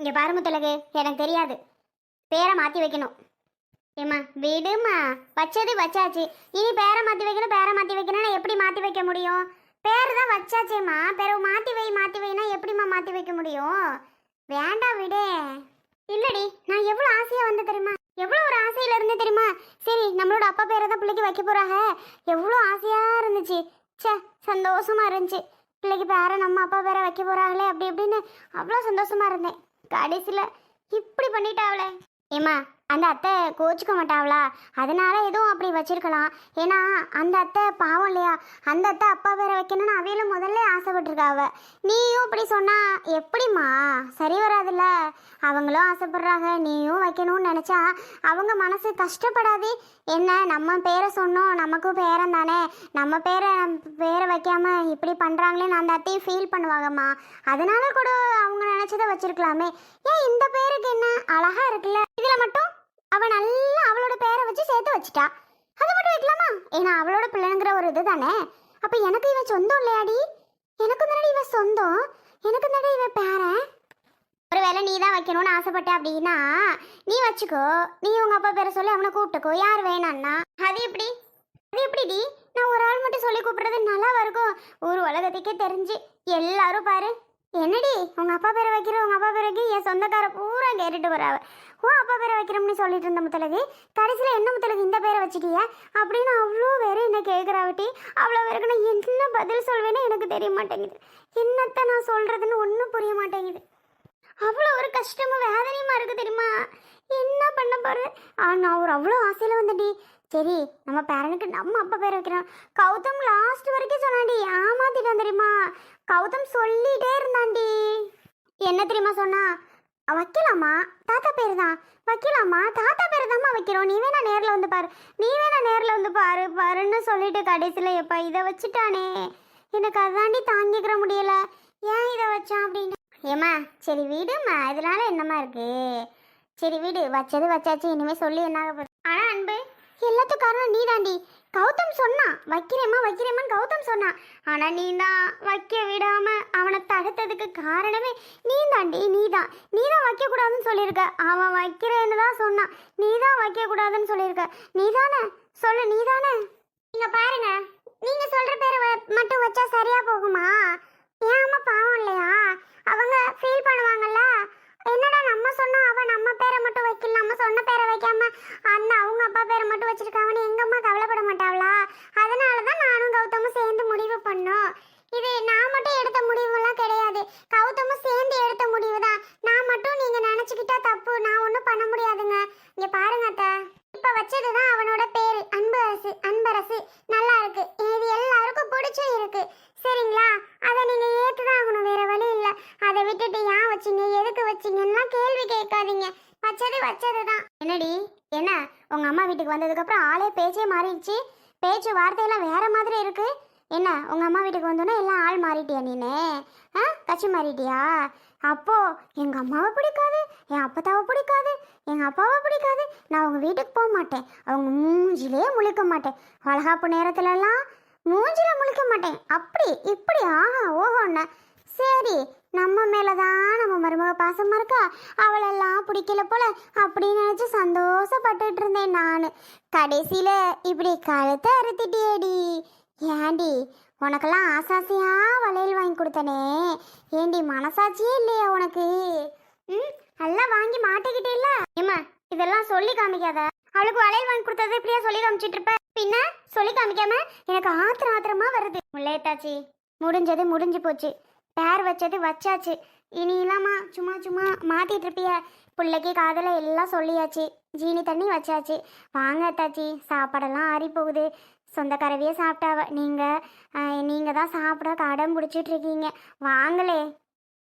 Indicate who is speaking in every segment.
Speaker 1: இங்கே பாரு முத்தலகு எனக்கு தெரியாது. பேரை மாற்றி வைக்கணும். ஏம்மா விடுமா. வச்சது வச்சாச்சு. இனி பேரை மாற்றி வைக்கணும் பேரை மாற்றி வைக்கணும்னா எப்படி மாற்றி வைக்க முடியும்? பேர் தான் வச்சாச்சேம்மா. பேரை மாற்றி வை மாற்றி வைனா எப்படிம்மா மாற்றி வைக்க முடியும்? வேண்டாம் விடு. இல்லடி நான் எவ்வளோ ஆசையாக வந்து தெரியுமா? எவ்வளோ ஒரு ஆசையில் இருந்து தெரியுமா? சரி நம்மளோட அப்பா பேரை தான் பிள்ளைக்கு வைக்க போகிறாங்க எவ்வளோ ஆசையாக இருந்துச்சு. ச்சே சந்தோஷமாக இருந்துச்சு. பிள்ளைக்கு பேரை நம்ம அப்பா பேரை வைக்க போகிறாங்களே அப்படி இப்படின்னு அவ்வளோ சந்தோஷமாக இருந்தேன். கடைசியில் இப்படி பண்ணிட்டாவளே ஏமா அந்த அத்தை கோச்சிக்க மாட்டாவளா? அதனால எதுவும் அப்படி வச்சிருக்கலாம். ஏன்னா அந்த அத்தை பாவம் இல்லையா? அந்த அத்தை அப்பா பேரை வைக்கணும்னு அவையிலும் முதல்ல ஆசைப்பட்டிருக்காவ. நீயும் இப்படி சொன்னா எப்படிம்மா? சரி வராதுல்ல. அவங்களும் ஆசைப்படுறாங்க. நீயும் வைக்கணும்னு நினச்சா அவங்க மனசு கஷ்டப்படாது. என்ன நம்ம பேரை சொன்னோம். நமக்கும் பேரன் தானே. நம்ம பேரை பேரை வைக்காம இப்படி பண்ணுறாங்களேன்னு அந்த அத்தையும் ஃபீல் பண்ணுவாங்கம்மா. அதனால கூட அவங்க நினச்சதை வச்சிருக்கலாமே. ஏன் இந்த பேருக்கு என்ன அழகாக இருக்குல்ல? இதில் மட்டும் அவன் நல்லா அவளோட பேரை வச்சு சேர்த்து வச்சிட்டா. அதை மட்டும் வைக்கலாமா? ஏன்னா அவளோட பிள்ளைங்கிற ஒரு இது தானே அப்போ எனக்கு இவன் சொந்தம் இல்லையாடி? எனக்கு தானடி இவன் சொந்தம்? எனக்கு தானே இவன் பேரன்? ஒருவேளை நீ தான் வைக்கணும்னு ஆசைப்பட்ட அப்படின்னா நீ வச்சுக்கோ. நீ உங்க அப்பா பேரை சொல்லி அவனை கூப்பிட்டுக்கோ. யார் வேணாம்னா அது எப்படி? அது எப்படிடி? நான் ஒரு ஆள் மட்டும் சொல்லி கூப்பிடுறது நல்லா இருக்கும்? ஊர் உலகத்துக்கே தெரிஞ்சு. எல்லாரும் பாரு. என்னடி உங்க அப்பா பேரை வைக்கிற உங்க அப்பா பேரை வைக்கிற என் சொந்தக்கார பூரா கேட்டுட்டு வராவ உன் அப்பா பேரை வைக்கிறோம்னு சொல்லிட்டு இருந்த முத்தலகு கடைசியில் என்ன முத்தலகு இந்த பேரை வச்சுட்டிய அப்படின்னு அவ்வளோ பேர் என்ன கேட்குறாவட்டி அவ்வளோ பேருக்கு நான் என்ன பதில் சொல்வேன்னு எனக்கு தெரிய மாட்டேங்குது. என்னத்த நான் சொல்றதுன்னு ஒன்றும் புரிய மாட்டேங்குது. அவ்வளோ ஒரு கஷ்டமும் வேதனையுமா இருக்கு தெரியுமா? என்ன பண்ண பாரு நான் ஒரு அவ்வளோ ஆசையில் வந்தேன்டி. சரி நம்ம பேரனுக்கு நம்ம அப்பா பேர் வைக்கிறோம். கௌதம் லாஸ்ட் வரைக்கும் சொன்னான்டி ஏமாத்திட்டு தெரியுமா கௌதம் சொல்லிட்டே இருந்தாண்டி என்ன தெரியுமா சொன்னா? வைக்கலாமா? தாத்தா பேர் தான். வைக்கலாமா? தாத்தா பேர் தாம்மா வைக்கிறோம். நீ வேணா நேரில் வந்து பாரு. நீ வேணா நேரில் வந்து பாரு. பாருன்னு சொல்லிட்டு கடைசியில் எப்பா இதை வச்சுட்டானே. எனக்கு அதாண்டி தாங்கிக்கிற முடியல. ஏன் இதை வச்சான் அப்படின்னு? ஏம்மா சரி வீடுமா இதனால என்னம்மா இருக்கு? சரி வீடு. வச்சது வச்சாச்சு. இனிமேல் சொல்லி என்ன ஆக ஆனா அன்பு எல்லாத்துக்கும் காரணம் நீ தாண்டி கௌதம் சொன்னான் வைக்கிறேம்மா வைக்கிறேம்மான்னு கௌதம் சொன்னான் ஆனால் நீ தான் வைக்க விடாமல் அவனை தடுத்ததுக்கு காரணமே நீ தாண்டி நீ தான் நீ தான் வைக்கக்கூடாதுன்னு சொல்லியிருக்க. அவன் வைக்கிறேன்னு தான் சொன்னான் நீ தான் வைக்கக்கூடாதுன்னு சொல்லியிருக்க. நீ தானே சொல்லு நீ தானே நீங்கள் பாருங்க. நீங்கள் சொல்கிற பேரை வ- மட்டும் வச்சா சரியாக போகுமா? ஏன் அம்மா பாவம் இல்லையா அவங்க ஃபீல் பண்ணுவாங்கல்ல என்னடா நம்ம சொன்னோம் அவ நம்ம பேரை மட்டும் வைக்கல நம்ம சொன்ன பேரை வைக்காம அந்த அவங்க அப்பா பேரை மட்டும் வச்சிருக்காங்கன்னு எங்க அம்மா கவலைப்பட மாட்டாங்களா அதனால தான் நானும் கௌதமும் சேர்ந்து முடிவு பண்ணோம் இது நான் மட்டும் எடுத்த முடிவுலாம் கிடையாது கௌதமும் சேர்ந்து எடுத்த முடிவு தான் நான் மட்டும் நீங்க நினைச்சுக்கிட்டா தப்பு நான் ஒன்றும் பண்ண முடியாதுங்க இங்க பாருங்க அத்தை இப்ப வச்சதுதான் அவனோட பேரு அன்பரசு அன்பரசு நல்லா இருக்கு இது எல்லாருக்கும் பிடிச்சும் இருக்கு சரிங்களா அதை நீங்க ஏத்துதான் ஆகணும் வேற வழி இல்ல அதை விட்டுட்டு ஏன் வச்சீங்க எதுக்கு வச்சீங்கன்னா கேள்வி கேட்காதீங்க வச்சது வச்சதுதான் என்னடி என்ன உங்க அம்மா வீட்டுக்கு வந்ததுக்கப்புறம் ஆளே பேச்சே மாறிடுச்சு. பேச்சு வார்த்தையெல்லாம் வேற மாதிரி இருக்கு. என்ன உங்கள் அம்மா வீட்டுக்கு வந்தோன்னே எல்லாம் ஆள் மாறிட்டியா நீனே? ஆ கட்சி மாறிட்டியா? அப்போ எங்கள் அம்மாவை பிடிக்காது என் அப்பத்தாவை பிடிக்காது எங்கள் அப்பாவை பிடிக்காது. நான் அவங்க வீட்டுக்கு போக மாட்டேன். அவங்க மூஞ்சிலே முழிக்க மாட்டேன். வளகாப்பு நேரத்துலலாம் மூஞ்சில முழிக்க மாட்டேன். அப்படி இப்படி ஆஹா ஓஹோன்னு. சரி நம்ம மேலே தான் நம்ம மருமக பாசமாக இருக்கா? அவளெல்லாம் பிடிக்கல போல அப்படின்னு நினச்சி சந்தோஷப்பட்டுட்டு இருந்தேன் நான். கடைசியில் இப்படி கழுத்தை அறுத்திட்டியேடி. ஏண்டி உனக்கெல்லாம் ஆசாசியா வளையல் வாங்கி கொடுத்தனே? ஏண்டி மனசாட்சியே இல்லையா உனக்கு? ம் எல்லாம் வாங்கி மாட்டிக்கிட்டே இல்ல ஏமா இதெல்லாம் சொல்லி காமிக்காத. அவளுக்கு வளையல் வாங்கி கொடுத்தது இப்படியா சொல்லி காமிச்சிட்டு இருப்ப? பின்ன சொல்லி காமிக்காம எனக்கு ஆத்திர ஆத்திரமா வருது. முல்லையத்தாச்சி முடிஞ்சது முடிஞ்சு போச்சு. பேர் வச்சது வச்சாச்சு. இனி இல்லாமா சும்மா சும்மா மாத்திட்டு இருப்பிய பிள்ளைக்கு காதல எல்லாம் சொல்லியாச்சு. ஜீனி தண்ணி வச்சாச்சு. வாங்க அத்தாச்சி சாப்பாடெல்லாம் ஆறி போகுது சொந்தக்காரவியே சாப்பிட்டாவ நீங்கள் நீங்கள் தான் சாப்பிட கடன் பிடிச்சிட்டு இருக்கீங்க வாங்களே.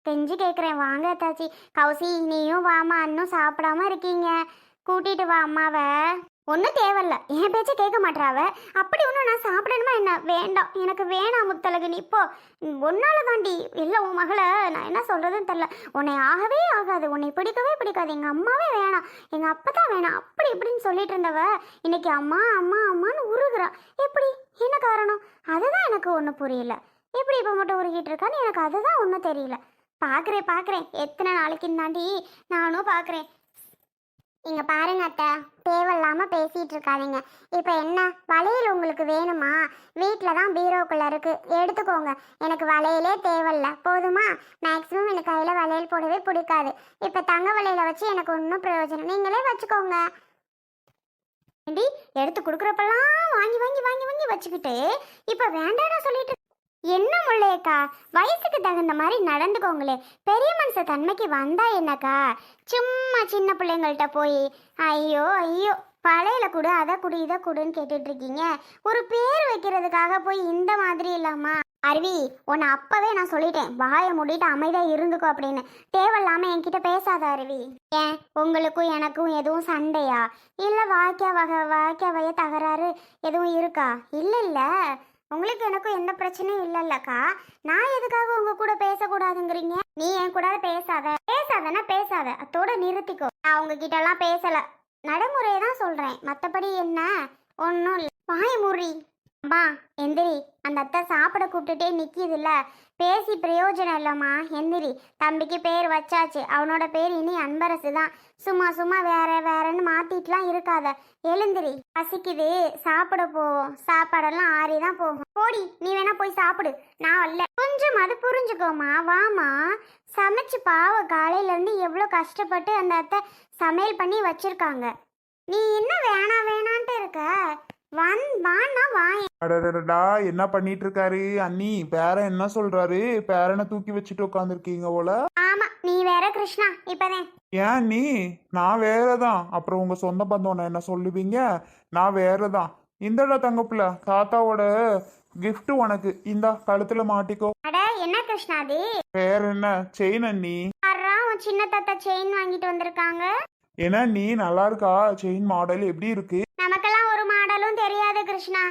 Speaker 1: கெஞ்சி கேட்குறேன் வாங்க அத்தாச்சி. கௌசி நீயும் வாமா இன்னும் சாப்பிடாம இருக்கீங்க. கூட்டிட்டு வா அம்மாவை. ஒன்றும் தேவையில்ல. என் பேச்சை கேட்க மாட்டாவ அப்படி ஒன்றும் நான் சாப்பிடணுமா என்ன? வேண்டாம். எனக்கு வேணாம் முத்தழகு நீ இப்போ ஒன்னால தாண்டி இல்லை உன் மகளை நான் என்ன சொல்கிறதுன்னு தெரில உன்னை ஆகவே ஆகாது. உன்னை பிடிக்கவே பிடிக்காது. எங்கள் அம்மாவே வேணாம். எங்கள் அப்பா தான் வேணாம். அப்படி இப்படின்னு சொல்லிட்டு இருந்தவ இன்னைக்கு அம்மா அம்மா அம்மான்னு உருகுறா. எப்படி? என்ன காரணம்? அதுதான் எனக்கு ஒன்றும் புரியல. எப்படி இப்போ மட்டும் உருகிட்டு இருக்கான்னு எனக்கு அதுதான் ஒன்றும் தெரியல. பார்க்குறேன் பார்க்குறேன் எத்தனை நாளைக்கு தாண்டி நானும் பார்க்குறேன் இங்க பாருங்க அத்தை தேவையில்லாம பேசிட்டு இருக்காதீங்க. இப்போ என்ன வளையல் உங்களுக்கு வேணுமா? வீட்டில் தான் பீரோக்குள்ள இருக்கு. எடுத்துக்கோங்க. எனக்கு வளையலே தேவையில்ல. போதுமா? மேக்ஸிமம் எனக்கு கையில் வளையல் போடவே பிடிக்காது. இப்போ தங்க வளையல வச்சு எனக்கு ஒன்றும் பிரயோஜனம் நீங்களே வச்சுக்கோங்க. எடுத்து கொடுக்குறப்பெல்லாம் வாங்கி வாங்கி வாங்கி வாங்கி வச்சுக்கிட்டு இப்போ வேண்டாம்னு சொல்லிட்டு என்ன முள்ளையக்கா வயசுக்கு தகுந்த மாதிரி நடந்துக்கோங்களே. பெரிய மனுஷ தன்மைக்கு வந்தா என்னக்கா? சும்மா சின்ன பிள்ளைங்கள்ட்ட போய் ஐயோ ஐயோ பழையில கொடு அதை கொடு இதை கொடுன்னு கேட்டுட்டு இருக்கீங்க ஒரு பேர் வைக்கிறதுக்காக போய் இந்த மாதிரி இல்லாமா. அருவி உன்னை அப்பவே நான் சொல்லிட்டேன். வாயை மூடிட்டு அமைதியா இருந்துக்கோ அப்படின்னு. தேவையில்லாம என்கிட்ட பேசாத அருவி. ஏன்? உங்களுக்கும் எனக்கும் எதுவும் சண்டையா? இல்ல வாக்கிய வகை வாக்கிய வய தகராறு எதுவும் இருக்கா? இல்ல இல்லை. உங்களுக்கு எனக்கும் எந்த பிரச்சனையும் இல்லல்லக்கா. நான் எதுக்காக உங்க கூட பேசக்கூடாதுங்கிறீங்க? நீ என் கூட பேசாத. பேசாதனா பேசாத. அத்தோட நிறுத்திக்கோ. நான் உங்ககிட்ட எல்லாம் பேசல. நடைமுறையை தான் சொல்றேன். மத்தபடி என்ன? ஒன்றும் இல்லை. வாய முறி அம்மா எந்திரி. அந்த அத்தை சாப்பிட கூப்பிட்டுட்டே நிற்கிதுல்ல பேசி பிரயோஜனம் இல்லைம்மா எந்திரி. தம்பிக்கு பேர் வச்சாச்சு. அவனோட பேர் இனி அன்பரசு தான் சும்மா சும்மா வேற வேறன்னு மாத்திட்டுலாம் இருக்காத. எழுந்திரி. பசிக்குது. சாப்பிட போவோம். சாப்பாடெல்லாம் ஆறி தான் போகும். போடி நீ வேணா போய் சாப்பிடு. நான் வரல. கொஞ்சம் அது புரிஞ்சுக்கோமா வாமா சமைச்சு பாவ காலையிலேருந்து எவ்வளோ கஷ்டப்பட்டு அந்த அத்தை சமையல் பண்ணி வச்சிருக்காங்க. நீ என்ன வேணா வேணான்ட்டு இருக்க? வன்
Speaker 2: அடடடடா என்ன பண்ணிட்டு இருக்காரு அண்ணி பேரன் என்ன சொல்றாரு? பேரனை தூக்கி வச்சுட்டு உட்காந்துருக்கீங்க போல.
Speaker 1: ஆமா நீ வேற கிருஷ்ணா இப்பதான்
Speaker 2: ஏன் நீ நான் வேறதான். அப்புறம் உங்க சொந்த பந்தம் என்ன சொல்லுவீங்க? நான் வேறதான். இந்தடா தங்கப்புல தாத்தாவோட gift உனக்கு. இந்தா கழுத்துல மாட்டிக்கோ.
Speaker 1: அட என்ன கிருஷ்ணா அது?
Speaker 2: வேற என்ன? செயின் அண்ணி.
Speaker 1: யாரா உன் சின்ன தாத்தா செயின் வாங்கிட்டு வந்திருக்காங்க?
Speaker 2: ஏன்னா நீ நல்லா இருக்கா? செயின் மாடல் எப்படி இருக்கு?
Speaker 1: நமக்கெல்லாம் ஒரு மாடலும் தெரியாது கிருஷ்ணா.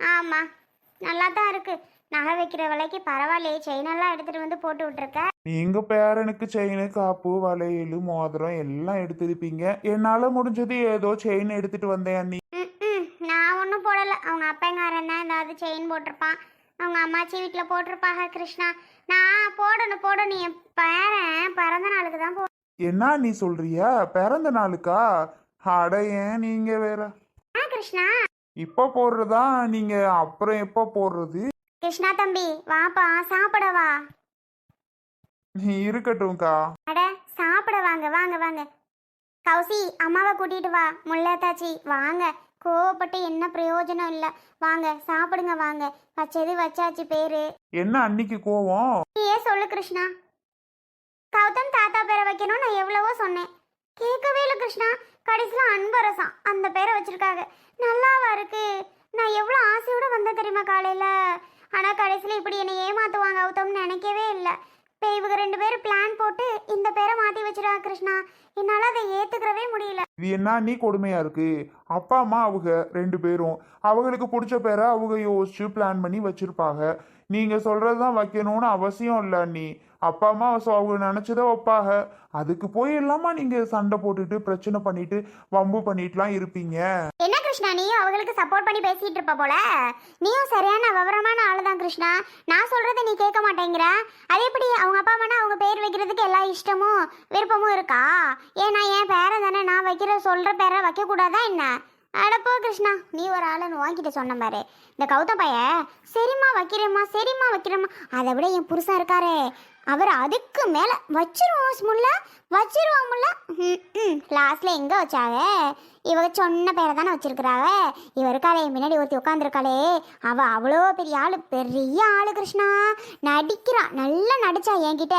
Speaker 1: ஆமா நல்லா தான் இருக்கு. நகை வைக்கிற விலைக்கு பரவாயில்லையே செயின் எல்லாம் எடுத்துட்டு வந்து போட்டு விட்டுருக்க.
Speaker 2: நீங்க பேரனுக்கு செயின் காப்பு வளையல் மோதிரம் எல்லாம் எடுத்திருப்பீங்க? என்னால முடிஞ்சது ஏதோ செயின் எடுத்துட்டு வந்தேன் அண்ணி.
Speaker 1: நான் ஒன்றும் போடலை. அவங்க அப்பங்காரன் தான் ஏதாவது செயின் போட்டிருப்பான். அவங்க அம்மாச்சி வீட்டில் போட்டிருப்பாங்க கிருஷ்ணா. நான் போடணும் போடணும். என் பேரன் பிறந்த நாளுக்கு தான் போ
Speaker 2: என்ன நீ சொல்றியா? பிறந்த நாளுக்கா? அட ஏன் நீங்க வேற?
Speaker 1: ஆ கிருஷ்ணா.
Speaker 2: இப்ப போடுறதா? நீங்க அப்புறம் எப்ப போடுறது?
Speaker 1: கிருஷ்ணா தம்பி வாப்பா சாப்பிட வா.
Speaker 2: நீ இருக்கட்டும்க்கா.
Speaker 1: அட சாப்பிட வாங்க வாங்க வாங்க. கௌசி அம்மாவை கூட்டிட்டு வா. முல்லத்தாச்சி வாங்க. கோவப்பட்டு என்ன பிரயோஜனம் இல்லை. வாங்க சாப்பிடுங்க வாங்க. வச்சது வச்சாச்சு பேரு.
Speaker 2: என்ன அன்னைக்கு கோவம்?
Speaker 1: நீயே சொல்லு கிருஷ்ணா. கௌதம் தாத்தா பேரை வைக்கணும் நான் எவ்வளவோ சொன்னேன். கேட்கவே இல்லை கிருஷ்ணா. கடைசியில் அன்பரசம் அந்த பேரை வச்சிருக்காங்க. நல்லாவா இருக்கு? நான் எவ்வளோ ஆசையோட வந்தேன் தெரியுமா காலையில்? ஆனால் கடைசியில் இப்படி என்னை ஏமாத்துவாங்க கௌதம்னு நினைக்கவே இல்லை. இப்போ இவங்க ரெண்டு பேரும் பிளான் போட்டு இந்த பேரை மாற்றி வச்சிருக்கா கிருஷ்ணா. என்னால் அதை ஏற்றுக்கிறவே முடியல.
Speaker 2: இது என்ன? நீ கொடுமையா இருக்கு? அப்பா அம்மா அவங்க ரெண்டு பேரும். அவங்களுக்கு பிடிச்ச பேரை அவங்க யோசிச்சு பிளான் பண்ணி வச்சிருப்பாங்க. சொல்கிறது தான் வைக்கணும்னு அவசியம் இல்லை நீ அப்பா அம்மா ஸோ அவங்க நினைச்சதை வைப்பாங்க அதுக்கு போய் இல்லாமா நீங்க சண்டை போட்டுட்டு பிரச்சனை பண்ணிட்டு வம்பு பண்ணிட்டுலாம் இருப்பீங்க.
Speaker 1: என்ன கிருஷ்ணா நீயும் அவங்களுக்கு சப்போர்ட் பண்ணி பேசிட்டு இருப்ப போல? நீயும் சரியான விவரமான ஆளு தான் கிருஷ்ணா. நான் சொல்றதை நீ கேட்க மாட்டேங்கிற. அது எப்படி? அவங்க அப்பா அம்மா அவங்க பேர் வைக்கிறதுக்கு எல்லா இஷ்டமும் விருப்பமும் இருக்கா? ஏன்னா என் பேரை தானே நான் வைக்கிற சொல்ற பேரை வைக்க கூடாதா என்ன அடப்போ கிருஷ்ணா நீ ஒரு ஆளுன்னு வாங்கிட்டு சொன்ன பாரு. இந்த கௌதம் பைய சரிம்மா வைக்கிறேம்மா சரிம்மா வைக்கிறேம்மா. அதை விட என் புருஷன் இருக்காரே. அவர் அதுக்கு மேல வச்சிருவோம் முல்ல வச்சிருவோம் முல்ல. ம் லாஸ்ட்ல எங்க வச்சாங்க இவங்க சொன்ன பேரை தானே வச்சிருக்கிறாவ? இவருக்காளே முன்னாடி ஒருத்தி உட்காந்துருக்காளே அவ அவ்வளோ பெரிய ஆளு பெரிய ஆளு கிருஷ்ணா. நடிக்கிறா நல்லா நடிச்சா என்கிட்ட.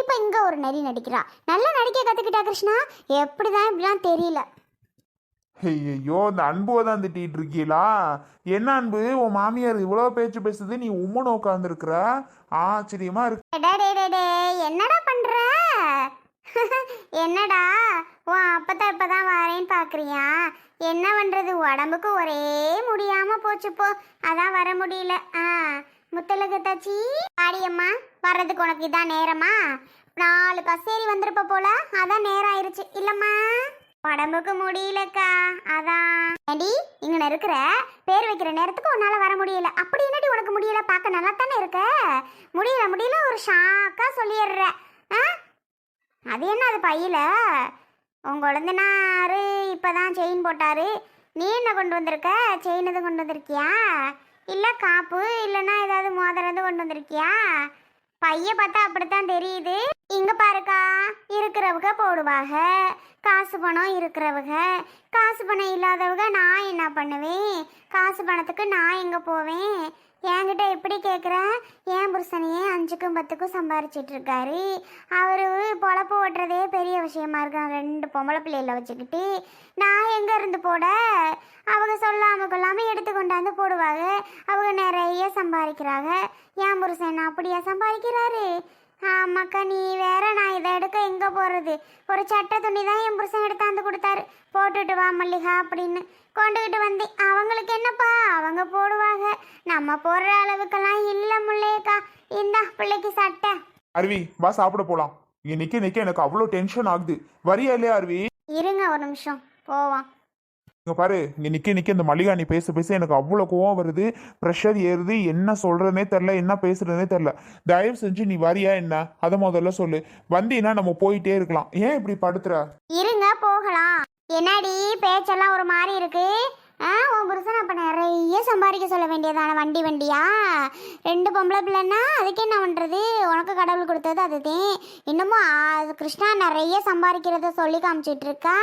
Speaker 1: இப்போ இங்க ஒரு நடி நடிக்கிறா. நல்லா நடிக்க கத்துக்கிட்டா கிருஷ்ணா? எப்படிதான் இப்படிலாம் தெரியல.
Speaker 2: ஐயோ இந்த அன்புவை தான் திட்டிகிட்டு இருக்கீங்களா என்ன அன்பு? உன் மாமியார் இவ்வளோ பேச்சு பேசுது நீ உம்முன்னு உட்காந்துருக்குற ஆச்சரியமா இருக்கு.
Speaker 1: டே, டே, டே, என்னடா பண்ற? என்னடா உன் அப்பத்தா இப்பதான் வரேன்னு பாக்குறியா? என்ன பண்றது? உடம்புக்கு ஒரே முடியாம போச்சு போ. அதான் வர முடியல. ஆ முத்தலகு தாச்சி பாடியம்மா வர்றதுக்கு உனக்கு இதான் நேரமா? நாலு கசேரி வந்திருப்ப போல அதான் நேரம் ஆயிருச்சு. இல்லம்மா. உடம்புக்கு முடியலக்கா. அதான் ஏடி இங்க இருக்கிற பேர் வைக்கிற நேரத்துக்கு உன்னால வர முடியல. அப்படி என்னடி உனக்கு முடியல? பார்க்க நல்லா தானே இருக்க? முடியல முடியல ஒரு ஷாக்கா சொல்லிடுற. அது என்ன அது பையில? உங்க உழந்தனாரு இப்பதான் செயின் போட்டாரு. நீ என்ன கொண்டு வந்திருக்க? செயின் எதுவும் கொண்டு வந்திருக்கியா? இல்லை காப்பு இல்லைன்னா ஏதாவது மோதிரம் எதுவும் கொண்டு வந்திருக்கியா? பைய பார்த்தா அப்படித்தான் தெரியுது. இங்க பாருக்கா இருக்கிறவங்க போடுவாங்க. காசு பணம் இருக்கிறவங்க. காசு பணம் இல்லாதவங்க நான் என்ன பண்ணுவேன்? காசு பணத்துக்கு நான் எங்க போவேன்? என்கிட்ட எப்படி கேட்குறேன் ஏன் புருஷனையே அஞ்சுக்கும் பத்துக்கும் சம்பாரிச்சிட்டு இருக்காரு அவர் பொழப்பு ஓட்டுறதே பெரிய விஷயமா இருக்கான். ரெண்டு பொம்பளை பிள்ளைகளை வச்சுக்கிட்டு. நான் எங்கே இருந்து போட? அவங்க சொல்லாமல் கொள்ளாமல் எடுத்து கொண்டாந்து போடுவாங்க. அவங்க நிறைய சம்பாதிக்கிறாங்க. ஏன் புருஷன் அப்படியா சம்பாதிக்கிறாரு? ஆமாக்கா நீ வேற நான் இதை எடுக்க எங்க போறது? ஒரு சட்டை துணி தான் என் புருஷன் எடுத்தாந்து கொடுத்தாரு. போட்டுட்டு வா மல்லிகா அப்படின்னு கொண்டுகிட்டு வந்தேன் அவங்களுக்கு என்னப்பா? அவங்க போடுவாங்க. நம்ம போடுற அளவுக்கெல்லாம் இல்ல முல்லையக்கா. இந்தா பிள்ளைக்கு சட்டை.
Speaker 2: அருவி வா சாப்பிட போலாம். இங்க நிக்க நிக்க எனக்கு அவ்வளோ டென்ஷன் ஆகுது. வரியா இல்லையா அருவி?
Speaker 1: இருங்க ஒரு நிமிஷம். போவோம்.
Speaker 2: இங்கே பாரு இங்கே நிற்க நிற்க இந்த மல்லிகா நீ பேச பேச எனக்கு அவ்வளோ கோவம் வருது ப்ரெஷர் ஏறுது என்ன சொல்கிறதுனே தெரில என்ன பேசுகிறதுனே தெரில தயவு செஞ்சு நீ வரியா என்ன? அதை முதல்ல சொல்லு. வந்தீங்கன்னா நம்ம போயிட்டே இருக்கலாம். ஏன் இப்படி படுத்துற?
Speaker 1: இருங்க போகலாம். என்னடி பேச்செல்லாம் ஒரு மாதிரி இருக்கு? ஆ உன் புருஷன் அப்போ நிறைய சம்பாதிக்க சொல்ல வேண்டியதான வண்டி வண்டியா? ரெண்டு பொம்பளை பிள்ளைன்னா அதுக்கு என்ன பண்ணுறது உனக்கு கடவுள் கொடுத்தது அதுதான் இன்னமும் கிருஷ்ணா நிறைய சம்பாதிக்கிறத சொல்லி காமிச்சிட்டு இருக்கா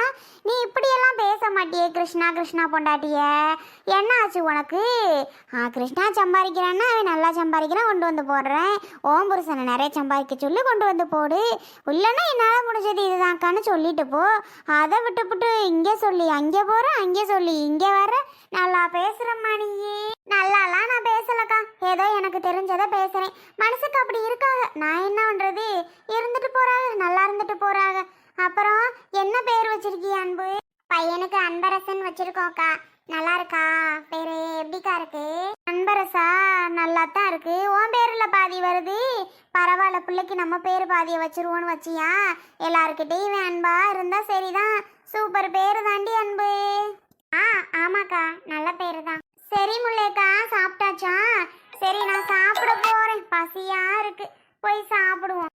Speaker 1: நீ இப்படியெல்லாம் பேச மாட்டியே கிருஷ்ணா கிருஷ்ணா பொண்டாட்டிய. என்ன ஆச்சு உனக்கு? ஆ கிருஷ்ணா சம்பாதிக்கிறான்னா அவன் நல்லா சம்பாதிக்கிறான் கொண்டு வந்து போடுறேன். ஓம் புருஷனை நிறைய சம்பாதிக்க சொல்லி கொண்டு வந்து போடு. இல்லைன்னா என்னால் முடிஞ்சது இதுதான்க்கான்னு சொல்லிட்டு போ. அதை விட்டுப்புட்டு இங்கே சொல்லி அங்கே போகிறேன் அங்கே சொல்லி இங்கே வர. நல்லா பேசுகிறம்மா நீயே. நல்லாலாம் நான் பேசலக்கா. ஏதோ எனக்கு தெரிஞ்சதை பேசுகிறேன் மனசுக்கு அப்படி இருக்காங்க நான் என்ன பண்ணுறது இருந்துட்டு போகிறாங்க நல்லா இருந்துட்டு போகிறாங்க அப்புறம் என்ன பேர் வச்சிருக்கிய அன்பு? பையனுக்கு அன்பரசன் வச்சிருக்கோக்கா நல்லா இருக்கா? பேரு எப்படிக்கா இருக்கு? அன்பரசா நல்லா தான் இருக்கு. உன் பேர்ல பாதி வருது. பரவாயில்ல பிள்ளைக்கு நம்ம பேர் பாதியை வச்சிருவோன்னு வச்சியா? எல்லாருக்கிட்டையும் இவன் அன்பா இருந்தா சரிதான். சூப்பர் பேரு தாண்டி அன்பு. ஆ ஆமாக்கா. நல்ல பேரு தான் சரி முல்லைக்கா சாப்பிட்டாச்சா? சரி நான் சாப்பிட போறேன். பசியா இருக்கு. போய் சாப்பிடுவோம்.